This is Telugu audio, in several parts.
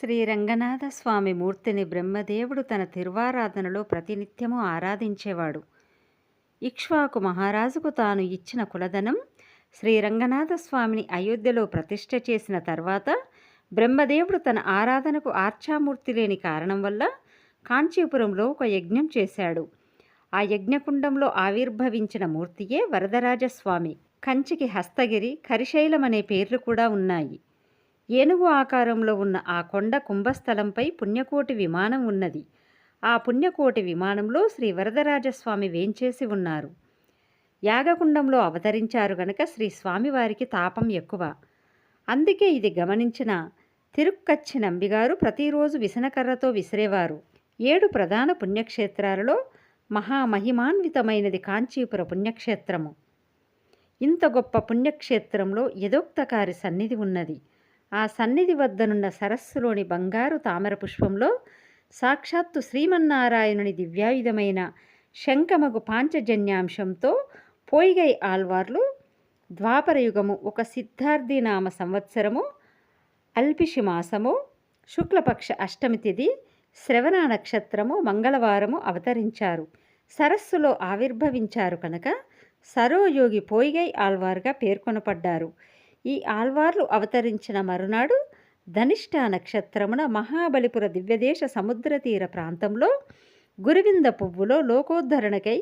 శ్రీ రంగనాథ స్వామి మూర్తిని బ్రహ్మదేవుడు తన తిరువారాధనలో ప్రతినిత్యము ఆరాధించేవాడు. ఇక్ష్వాకు మహారాజుకు తాను ఇచ్చిన కులధనం శ్రీ రంగనాథ స్వామిని అయోధ్యలో ప్రతిష్ఠ చేసిన తర్వాత బ్రహ్మదేవుడు తన ఆరాధనకు ఆర్చామూర్తి లేని కారణం వల్ల కాంచీపురంలో ఒక యజ్ఞం చేశాడు. ఆ యజ్ఞకుండంలో ఆవిర్భవించిన మూర్తియే వరదరాజస్వామి. కంచికి హస్తగిరి కరిశైలం అనే పేర్లు కూడా ఉన్నాయి. ఏనుగు ఆకారంలో ఉన్న ఆ కొండ కుంభస్థలంపై పుణ్యకోటి విమానం ఉన్నది. ఆ పుణ్యకోటి విమానంలో శ్రీ వరదరాజస్వామి వేంచేసి ఉన్నారు. యాగకుండంలో అవతరించారు గనక శ్రీ స్వామివారికి తాపం ఎక్కువ. అందుకే ఇది గమనించిన తిరుక్కచ్చి నంబిగారు ప్రతిరోజు విసనకర్రతో విసిరేవారు. ఏడు ప్రధాన పుణ్యక్షేత్రాలలో మహామహిమాన్వితమైనది కాంచీపుర పుణ్యక్షేత్రము. ఇంత గొప్ప పుణ్యక్షేత్రంలో యదోక్తకారి సన్నిధి ఉన్నది. ఆ సన్నిధి వద్దనున్న సరస్సులోని బంగారు తామర పుష్పంలో సాక్షాత్తు శ్రీమన్నారాయణుని దివ్యాయుధమైన శంఖమగు పాంచజన్యాంశంతో పోయిగై ఆల్వార్లు ద్వాపరయుగము ఒక సిద్ధార్థి నామ సంవత్సరము అల్పిషి మాసము శుక్లపక్ష అష్టమి తిథి శ్రవణ నక్షత్రము మంగళవారము అవతరించారు. సరస్సులో ఆవిర్భవించారు కనుక సరోయోగి పోయిగై ఆల్వార్గా పేర్కొనపడ్డారు. ఈ ఆల్వార్లు అవతరించిన మరునాడు ధనిష్ట నక్షత్రమున మహాబలిపుర దివ్యదేశ సముద్ర తీర ప్రాంతంలో గురువింద పువ్వులో లోకోద్ధరణకై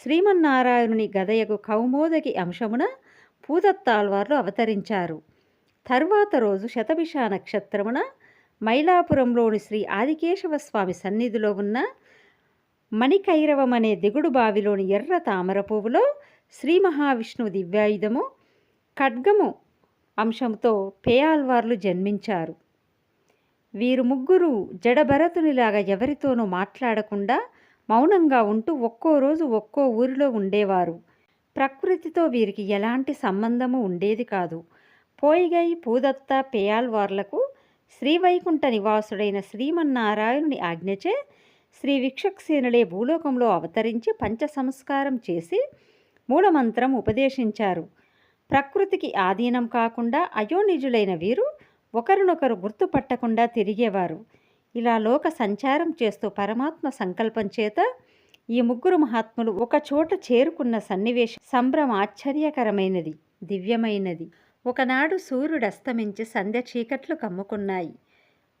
శ్రీమన్నారాయణుని గదయకు కౌమోదకి అంశమున పూదత్తాల్వార్లు అవతరించారు. తర్వాత రోజు శతభిష నక్షత్రమున మైలాపురంలోని శ్రీ ఆదికేశవ స్వామి సన్నిధిలో ఉన్న మణికైరవం అనే దిగుడు బావిలోని ఎర్ర తామర పువ్వులో శ్రీ మహావిష్ణువు దివ్యాయుధము ఖడ్గము అంశంతో పేయాల్వార్లు జన్మించారు. వీరు ముగ్గురు జడభరతునిలాగా ఎవరితోనూ మాట్లాడకుండా మౌనంగా ఉంటూ ఒక్కో రోజు ఒక్కో ఊరిలో ఉండేవారు. ప్రకృతితో వీరికి ఎలాంటి సంబంధము ఉండేది కాదు. పోయిగై పూదత్త పేయాల్వార్లకు శ్రీవైకుంఠ నివాసుడైన శ్రీమన్నారాయణుని ఆజ్ఞచే శ్రీ విక్షక్సేనులే భూలోకంలో అవతరించి పంచ సంస్కారం చేసి మూలమంత్రం ఉపదేశించారు. ప్రకృతికి ఆధీనం కాకుండా అయోనిజులైన వీరు ఒకరినొకరు గుర్తుపట్టకుండా తిరిగేవారు. ఇలా లోక సంచారం చేస్తూ పరమాత్మ సంకల్పం చేత ఈ ముగ్గురు మహాత్ములు ఒక చోట చేరుకున్న సన్నివేశం సంభ్రమ ఆశ్చర్యకరమైనది దివ్యమైనది. ఒకనాడు సూర్యుడు అస్తమించి సంధ్య చీకట్లు కమ్ముకున్నాయి.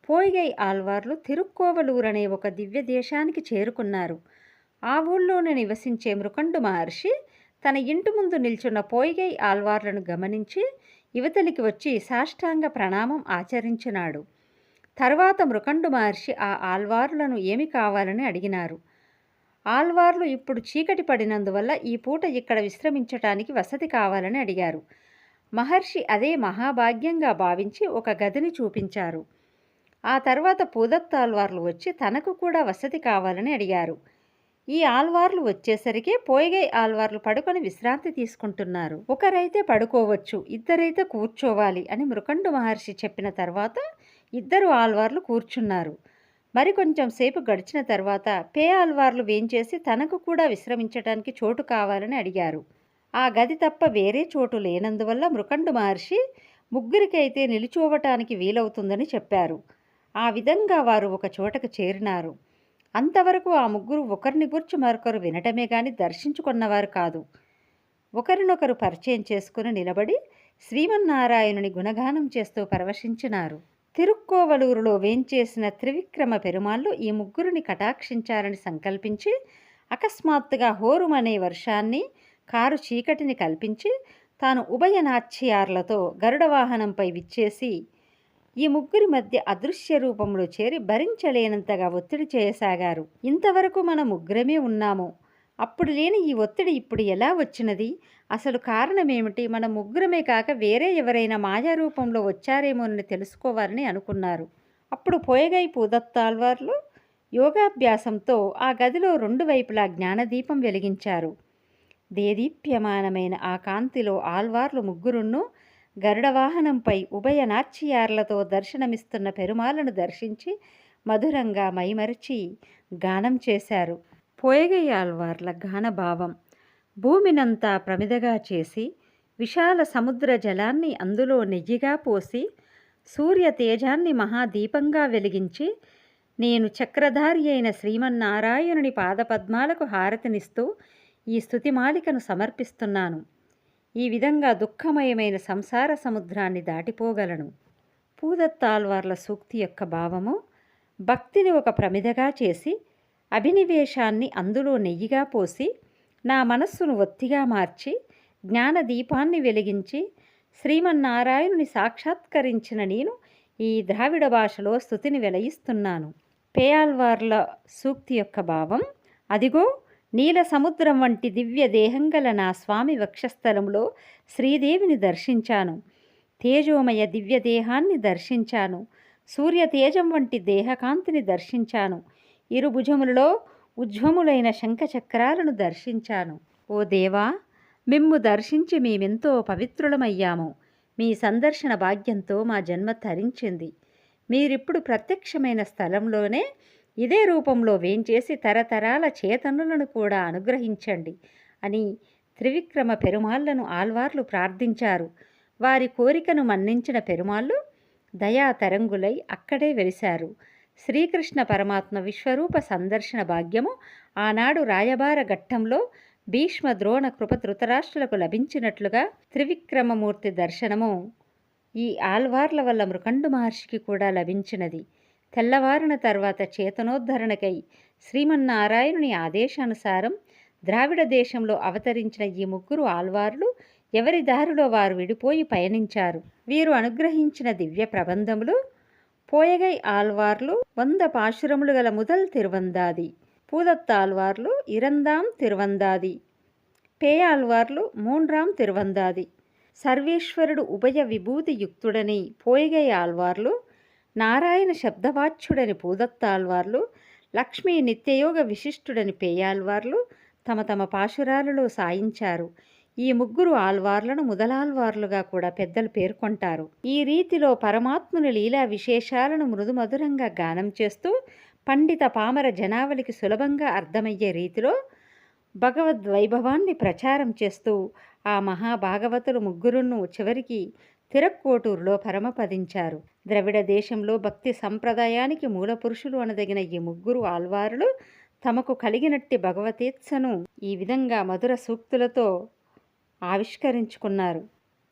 పోయిగై ఆల్వార్లు తిరుక్కోవలూరనే ఒక దివ్య దేశానికి చేరుకున్నారు. ఆ ఊళ్ళోనే నివసించే మృకండు మహర్షి తన ఇంటి ముందు నిల్చున్న పోయిగై ఆల్వార్లను గమనించి యువతలికి వచ్చి సాష్టాంగ ప్రణామం ఆచరించినాడు. తర్వాత మృకండు మహర్షి ఆ ఆల్వార్లను ఏమి కావాలని అడిగినారు. ఆల్వార్లు ఇప్పుడు చీకటి పడినందువల్ల ఈ పూట ఇక్కడ విశ్రమించటానికి వసతి కావాలని అడిగారు. మహర్షి అదే మహాభాగ్యంగా భావించి ఒక గదిని చూపించారు. ఆ తర్వాత పూదత్తాల్వార్లు వచ్చి తనకు కూడా వసతి కావాలని అడిగారు. ఈ ఆల్వార్లు వచ్చేసరికి పోయిగై ఆల్వార్లు పడుకొని విశ్రాంతి తీసుకుంటున్నారు. ఒకరైతే పడుకోవచ్చు ఇద్దరైతే కూర్చోవాలి అని మృకండు మహర్షి చెప్పిన తర్వాత ఇద్దరు ఆల్వార్లు కూర్చున్నారు. మరి కొంచెం సేపు గడిచిన తర్వాత పే ఆల్వార్లు వేంచేసి తనకు కూడా విశ్రమించడానికి చోటు కావాలని అడిగారు. ఆ గది తప్ప వేరే చోటు లేనందువల్ల మృకండు మహర్షి ముగ్గురికైతే నిలిచోవటానికి వీలవుతుందని చెప్పారు. ఆ విధంగా వారు ఒక చోటకు చేరినారు. అంతవరకు ఆ ముగ్గురు ఒకరిని గుర్చి మరొకరు వినటమే గాని దర్శించుకున్నవారు కాదు. ఒకరినొకరు పరిచయం చేసుకుని నిలబడి శ్రీమన్నారాయణుని గుణగానం చేస్తూ పరవశించినారు. తిరుక్కోవలూరులో వేంచేసిన త్రివిక్రమ పెరుమాళ్ళు ఈ ముగ్గురిని కటాక్షించాలని సంకల్పించి అకస్మాత్తుగా హోరుమనే వర్షాన్ని కారు చీకటిని కల్పించి తాను ఉభయ గరుడవాహనంపై గరుడ వాహనంపై విచ్చేసి ఈ ముగ్గురి మధ్య అదృశ్య రూపంలో చేరి భరించలేనంతగా ఒత్తిడి చేయసాగారు. ఇంతవరకు మన ముగ్గురమే ఉన్నాము. అప్పుడు లేని ఈ ఒత్తిడి ఇప్పుడు ఎలా వచ్చినది? అసలు కారణమేమిటి? మన ముగ్గురమే కాక వేరే ఎవరైనా మాయా రూపంలో వచ్చారేమోనని తెలుసుకోవాలని అనుకున్నారు. అప్పుడు పోయగై పూదత్తాల్వార్లు యోగాభ్యాసంతో ఆ గదిలో రెండు వైపులా జ్ఞానదీపం వెలిగించారు. దేదీప్యమానమైన ఆ కాంతిలో ఆల్వార్లు ముగ్గురును గరుడ వాహనంపై ఉభయ నాట్యయార్లతో దర్శనమిస్తున్న పెరుమాలను దర్శించి మధురంగా మైమరిచి గానం చేశారు. పోయగయ్యాల్వార్ల గానభావం భూమినంతా ప్రమిదగా చేసి విశాల సముద్ర జలాన్ని అందులో నెయ్యిగా పోసి సూర్య తేజాన్ని మహాదీపంగా వెలిగించి నేను చక్రధారి అయిన శ్రీమన్నారాయణుని పాదపద్మాలకు హారతినిస్తూ ఈ స్థుతిమాలికను సమర్పిస్తున్నాను. ఈ విధంగా దుఃఖమయమైన సంసార సముద్రాన్ని దాటిపోగలను. పూదత్తాల్వార్ల సూక్తి యొక్క భావము భక్తిని ఒక ప్రమిదగా చేసి అభినివేశాన్ని అందులో నెయ్యిగా పోసి నా మనస్సును ఒత్తిగా మార్చి జ్ఞాన దీపాన్ని వెలిగించి శ్రీమన్నారాయణుని సాక్షాత్కరించిన నేను ఈ ద్రావిడ భాషలో స్థుతిని వెలయిస్తున్నాను. పేయాల్వార్ల సూక్తి యొక్క భావం అదిగో నీల సముద్రం వంటి దివ్య దేహం గల నా స్వామి వక్షస్థలంలో శ్రీదేవిని దర్శించాను. తేజోమయ దివ్య దేహాన్ని దర్శించాను. సూర్య తేజం వంటి దేహకాంతిని దర్శించాను. ఇరుభుజములలో ఉజ్వములైన శంఖచక్రాలను దర్శించాను. ఓ దేవా మిమ్ము దర్శించి మేమెంతో పవిత్రులమయ్యాము. మీ సందర్శన భాగ్యంతో మా జన్మ తరించింది. మీరిప్పుడు ప్రత్యక్షమైన స్థలంలోనే ఇదే రూపంలో వేంచేసి తరతరాల చేతనులను కూడా అనుగ్రహించండి అని త్రివిక్రమ పెరుమాళ్ళను ఆల్వార్లు ప్రార్థించారు. వారి కోరికను మన్నించిన పెరుమాళ్ళు దయా తరంగులై అక్కడే వెలిశారు. శ్రీకృష్ణ పరమాత్మ విశ్వరూప సందర్శన భాగ్యము ఆనాడు రాయబార ఘట్టంలో భీష్మ ద్రోణ కృప ధృతరాష్ట్రులకు లభించినట్లుగా త్రివిక్రమమూర్తి దర్శనము ఈ ఆల్వార్ల వల్ల మృకండు మహర్షికి కూడా లభించినది. తెల్లవారిన తర్వాత చేతనోద్ధరణకై శ్రీమన్నారాయణుని ఆదేశానుసారం ద్రావిడ దేశంలో అవతరించిన ఈ ముగ్గురు ఆల్వార్లు ఎవరి దారిలో వారు విడిపోయి పయనించారు? వీరు అనుగ్రహించిన దివ్య ప్రబంధములు పోయగై ఆల్వార్లు వంద పాశురములు గల ముదల్ తిరువందాది పూదత్తాల్వార్లు ఇరందాం తిరువందాది పేయాల్వార్లు మూండ్రాం తిరువందాది. సర్వేశ్వరుడు ఉభయ విభూతి యుక్తుడని పోయగై ఆల్వార్లు నారాయణ శబ్దవాచ్యుడని పూదత్తాల్వార్లు లక్ష్మీ నిత్యయోగ విశిష్టుడని పేయాల్వార్లు తమ తమ పాశురాలలో సాయించారు. ఈ ముగ్గురు ఆల్వార్లను ముదలాల్వార్లుగా కూడా పెద్దలు పేర్కొంటారు. ఈ రీతిలో పరమాత్ముని లీలా విశేషాలను మృదుమధురంగా గానం చేస్తూ పండిత పామర జనావళికి సులభంగా అర్థమయ్యే రీతిలో భగవద్వైభవాన్ని ప్రచారం చేస్తూ ఆ మహాభాగవతులు ముగ్గురును చివరికి తిరక్కోటూరులో పరమపదించారు. ద్రవిడ దేశంలో భక్తి సంప్రదాయానికి మూలపురుషులు అనదగిన ఈ ముగ్గురు ఆల్వారులు తమకు కలిగినట్టి భగవతీత్సను ఈ విధంగా మధుర సూక్తులతో ఆవిష్కరించుకున్నారు.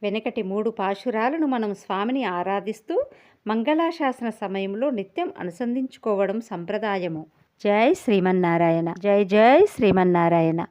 వెనకటి మూడు పాశురాలను మనం స్వామిని ఆరాధిస్తూ మంగళాశాసన సమయంలో నిత్యం అనుసంధించుకోవడం సంప్రదాయము. జై శ్రీమన్నారాయణ. జై జై శ్రీమన్నారాయణ.